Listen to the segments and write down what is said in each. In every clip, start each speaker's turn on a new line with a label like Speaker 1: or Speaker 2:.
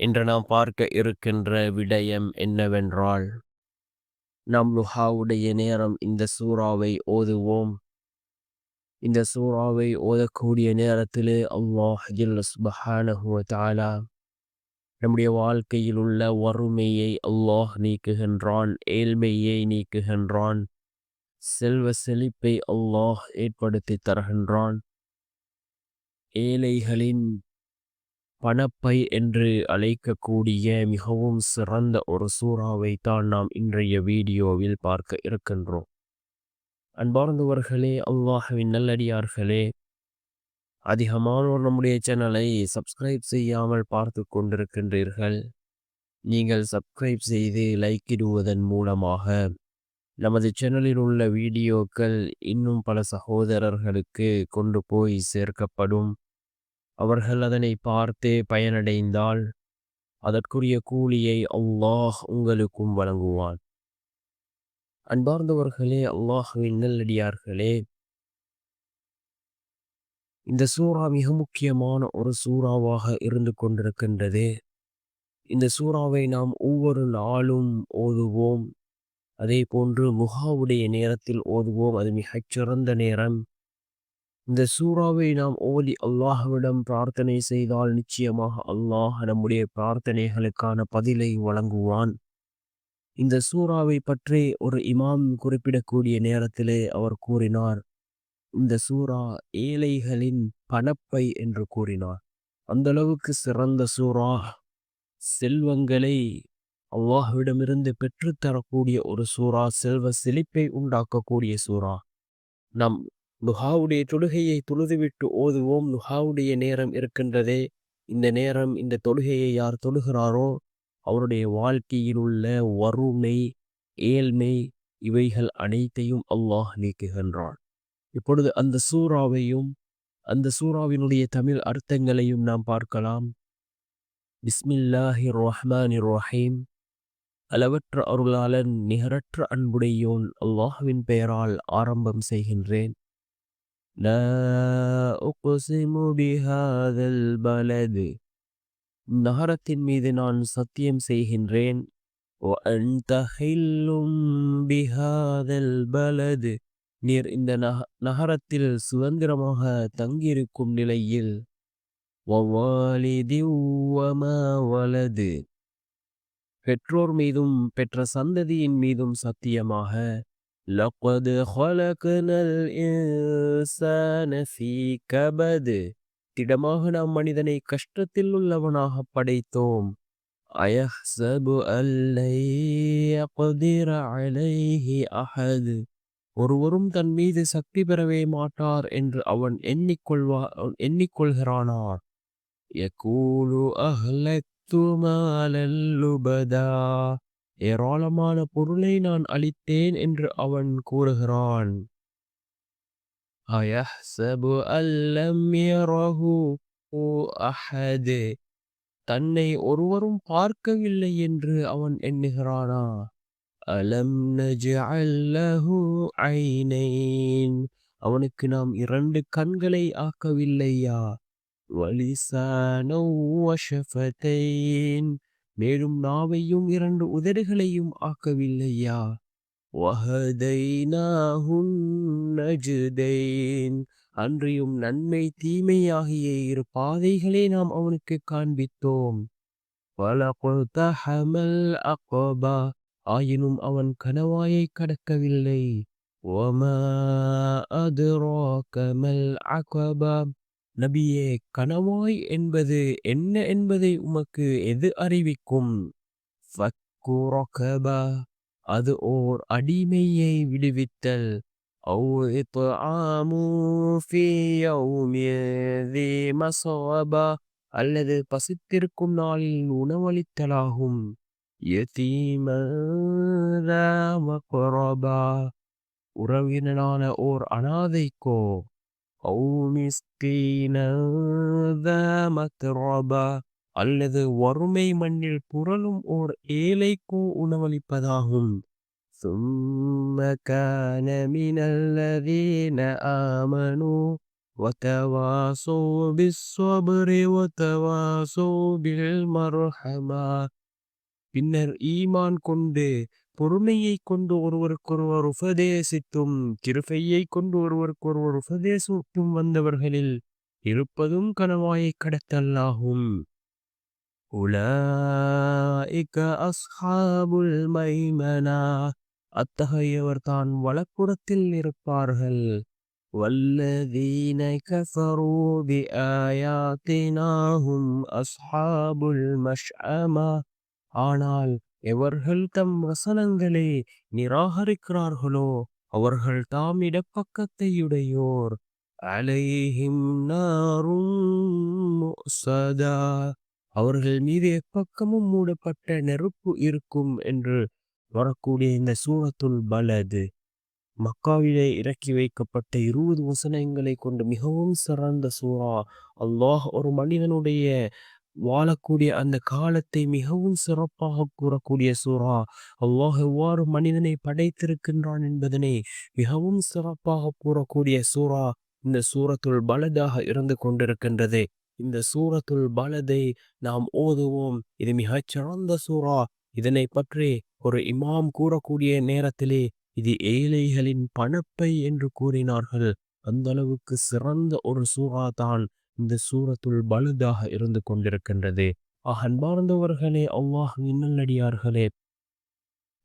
Speaker 1: இன்று நாம் பார்க்க இருக்கின்ற விடயம் என்னவென்றால் நாம் லுஹாவுடைய நேரம் இந்த சூறாவை ஓதுவோம். இந்த சூறாவை ஓதக்கூடிய நேரத்திலே அல்லாஹ் ஜில்ல நம்முடைய வாழ்க்கையில் உள்ள வறுமையை அல்லாஹ் நீக்குகின்றான் ஏழ்மையை நீக்குகின்றான் செல்வ செழிப்பை அல்லாஹ் ஏற்படுத்தி தருகின்றான். ஏழைகளின் பணப்பை என்று அழைக்கக்கூடிய மிகவும் சிறந்த ஒரு சூறாவை தான் நாம் இன்றைய வீடியோவில் பார்க்க இருக்கின்றோம். அன்பார்ந்தவர்களே அல்லாஹவின் நல்லடியார்களே அதிகமானோர் நம்முடைய சேனலை சப்ஸ்கிரைப் செய்யாமல் பார்த்து கொண்டிருக்கின்றீர்கள். நீங்கள் சப்ஸ்கிரைப் செய்து லைக் இடுவதன் மூலமாக நமது சேனலில் உள்ள வீடியோக்கள் இன்னும் பல சகோதரர்களுக்கு கொண்டு போய் சேர்க்கப்படும். அவர்கள் அதனை பார்த்து பயனடைந்தால் அதற்குரிய கூலியை அல்லாஹ் உங்களுக்கும் வழங்குவான். அன்பார்ந்தவர்களே அல்லாஹுவின் நல்லடியார்களே இந்த சூறா மிக முக்கியமான ஒரு சூறாவாக இருந்து கொண்டிருக்கின்றது. இந்த சூறாவை நாம் ஒவ்வொரு நாளும் ஓதுவோம். அதே போன்று முகாவுடைய நேரத்தில் ஓதுவோம். அது மிகச்சிறந்த நேரம். இந்த சூறாவை நாம் ஓதி அல்லாஹ்விடம் பிரார்த்தனை செய்தால் நிச்சயமாக அல்லாஹ் நம்முடைய பிரார்த்தனைகளுக்கான பதிலை வழங்குவான். இந்த சூறாவை பற்றி ஒரு இமாம் குறிப்பிடக்கூடிய நேரத்திலே அவர் கூறினார். இந்த சூறா ஏழைகளின் பணப்பை என்று கூறினார். அந்த அளவுக்கு சிறந்த சூறா. செல்வங்களை அல்லாஹ்விடமிருந்து பெற்றுத்தரக்கூடிய ஒரு சூறா. செல்வ செழிப்பை உண்டாக்கக்கூடிய சூறா. நம் லுஹாவுடைய தொழுகையை தொழுதுவிட்டு ஓதுவோம். லுஹாவுடைய நேரம் இருக்கின்றதே. இந்த நேரம் இந்த தொழுகையை யார் தொழுகிறாரோ அவருடைய வாழ்க்கையில் உள்ள வறுமை ஏழ்மை இவைகள் அனைத்தையும் அல்லாஹ் நீக்குகின்றான். இப்பொழுது அந்த சூறாவையும் அந்த சூறாவினுடைய தமிழ் அர்த்தங்களையும் நாம் பார்க்கலாம். பிஸ்மில்லாஹி ரஹ்மான் ரஹீம் அளவற்ற அருளாளன் நிகரற்ற அன்புடையோன் அல்லாஹுவின் பெயரால் ஆரம்பம் செய்கின்றேன். நகரத்தின் மீது நான் சத்தியம் செய்கின்றேன் பலது நீர் இந்த நக நகரத்தில் சுதந்திரமாக தங்கியிருக்கும் நிலையில் வலது பெற்றோர் மீதும் பெற்ற சந்ததியின் மீதும் சத்தியமாக لقد خلقنا الإنسان في كبد திடமாக நாம் மனிதனை கஷ்டத்தில் உள்ளவனாக படைத்தோம் அயஹ்சபு அல்லை யக்திர அலைஹி அஹத் ஒருவரும் தன் மீது சக்தி பெறவே மாட்டார் என்று அவன் எண்ணிக்கொள்வா எண்ணிக்கொள்கிறானார் யகூலு அஹ்லத்து மாலல்லுபதா ஏராளமான பொருளை நான் அளித்தேன் என்று அவன் கூறுகிறான். அயஹ்சபு அல்லம் யரஹு அஹது. தன்னை ஒருவரும் பார்க்கவில்லை என்று அவன் எண்ணுகிறானா? அலம் நஜஅல்லஹு ஐனைன். அவனுக்கு நாம் இரண்டு கண்களை ஆக்கவில்லையா? வலிசானோ வஷஃபதைன். மேலும் நாவையும் இரண்டு உதடுகளையும் ஆக்கவில்லையா? அன்றியும் நன்மை தீமையாகிய இரு பாதைகளை நாம் அவனுக்கு காண்பித்தோம். ஆயினும் அவன் கணவாயை கடக்கவில்லை. ஒமா அதுராகமல் அகபா நபியே கணவாய் என்பது என்ன என்பதை உமக்கு எது அறிவிக்கும்? அது ஓர் அடிமையை விடுவித்தல். அல்லது பசித்திருக்கும் நாளில் உணவளித்தலாகும். உறவினரான ஓர் அனாதைக்கோ? அல்லது வறுமை மண்ணில் புரளும் ஓர் ஏழைக்கோ உணவளிப்பதாகும் ثم كان من الذين آمنوا وتواصوا بالصبر وتواصوا بالمرحمة பின்னர் ஈமான் கொண்டு பொறுமையை கொண்டு ஒருவருக்கொருவர் உபதேசித்தும் கிருபையை கொண்டு ஒருவருக்கொருவர் உபதேசித்தும் வந்தவர்களில் இருப்பதும் கனவாயை கடத்தல்லாகும் உலாஇக அஸ்ஹாபுல் மைமனா அத்தகையவர் தான் வலப்புறத்தில் இருப்பார்கள் والذين كفروا بآياتنا هم أصحاب المشأمة ஆனால் எவர்கள் தம் வசனங்களை நிராகரிக்கிறார்களோ அவர்கள் தாம் இடப்பக்கத்தையுடையோர் அலைஹிம் சதா அவர்கள் மீது எப்பக்கமும் மூடப்பட்ட நெருப்பு இருக்கும் என்று வரக்கூடிய இந்த சூரத்துள் பலது. மக்காவிலே இறக்கி வைக்கப்பட்ட இருபது வசனங்களை கொண்டு மிகவும் சிறந்த சூறா. அல்லாஹ் ஒரு மனிதனுடைய வாழக்கூடிய அந்த காலத்தை மிகவும் சிறப்பாக கூறக்கூடிய சூறா. அல்லாஹ் எவ்வாறு மனிதனை படைத்திருக்கின்றான் என்பதனை மிகவும் சிறப்பாக கூறக்கூடிய சூறா இந்த சூரத்துள் பலதாக இருந்து கொண்டிருக்கின்றது. இந்த சூரத்துள் பலதை நாம் ஓதுவோம். இது மிகச் சிறந்த சூறா. இதனை பற்றி ஒரு இமாம் கூறக்கூடிய நேரத்திலே இது ஏழைகளின் பணப்பை என்று கூறினார்கள். அந்த அளவுக்கு சிறந்த ஒரு சூறா தான். இந்த சூரத்துள் பலுதாக இருந்து கொண்டிருக்கின்றது. அன்பார்ந்தவர்களே அல்லாஹ் இன்னல்லடியார்களே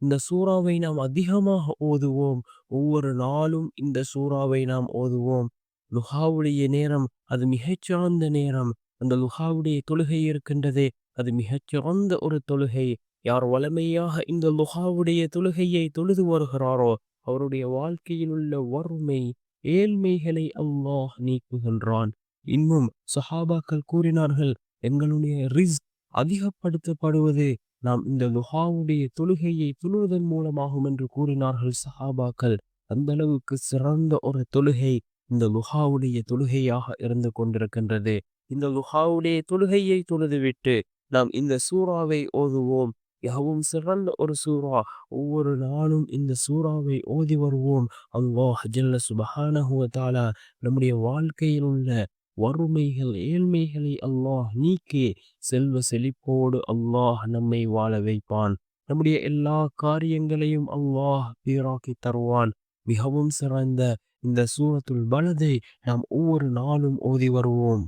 Speaker 1: இந்த சூறாவை நாம் அதிகமாக ஓதுவோம். ஒவ்வொரு நாளும் இந்த சூறாவை நாம் ஓதுவோம். லுஹாவுடைய நேரம் அது மிகச்சிறந்த நேரம். அந்த லுஹாவுடைய தொழுகை இருக்கின்றதே அது மிகச்சிறந்த ஒரு தொழுகை. யார் வளமையாக இந்த லுஹாவுடைய தொழுகையை தொழுது வருகிறாரோ அவருடைய வாழ்க்கையில் உள்ள வறுமை ஏழ்மைகளை அல்லாஹ் நீக்குகின்றான். இன்னும் சஹாபாக்கள் கூறினார்கள் எங்களுடைய ரிஸ் அதிகப்படுத்தப்படுவது நாம் இந்த லுஹாவுடைய தொழுகையை தொழுவதன் மூலமாகும் என்று கூறினார்கள் சஹாபாக்கள். அந்த அளவுக்கு சிறந்த ஒரு தொழுகை இந்த லுஹாவுடைய தொழுகையாக இருந்து கொண்டிருக்கின்றது. இந்த லுஹாவுடைய தொழுகையை தொழுதுவிட்டு நாம் இந்த சூறாவை ஓதுவோம். மிகவும் சிறந்த ஒரு சூறா. ஒவ்வொரு நாளும் இந்த சூறாவை ஓதி வருவோம். அல்லாஹ் ஜல்ல சுபஹானஹுவத்தாலா நம்முடைய வாழ்க்கையில் உள்ள வறுமைகள் ஏழ்மைகளை அல்லாஹ் நீக்கி செல்வ செழிப்போடு அல்லாஹ் நம்மை வாழ வைப்பான். நம்முடைய எல்லா காரியங்களையும் அல்லாஹ் பீராக்கி தருவான். மிகவும் சிறந்த இந்த சூரத்துள் பலதை நாம் ஒவ்வொரு நாளும் ஓதி வருவோம்.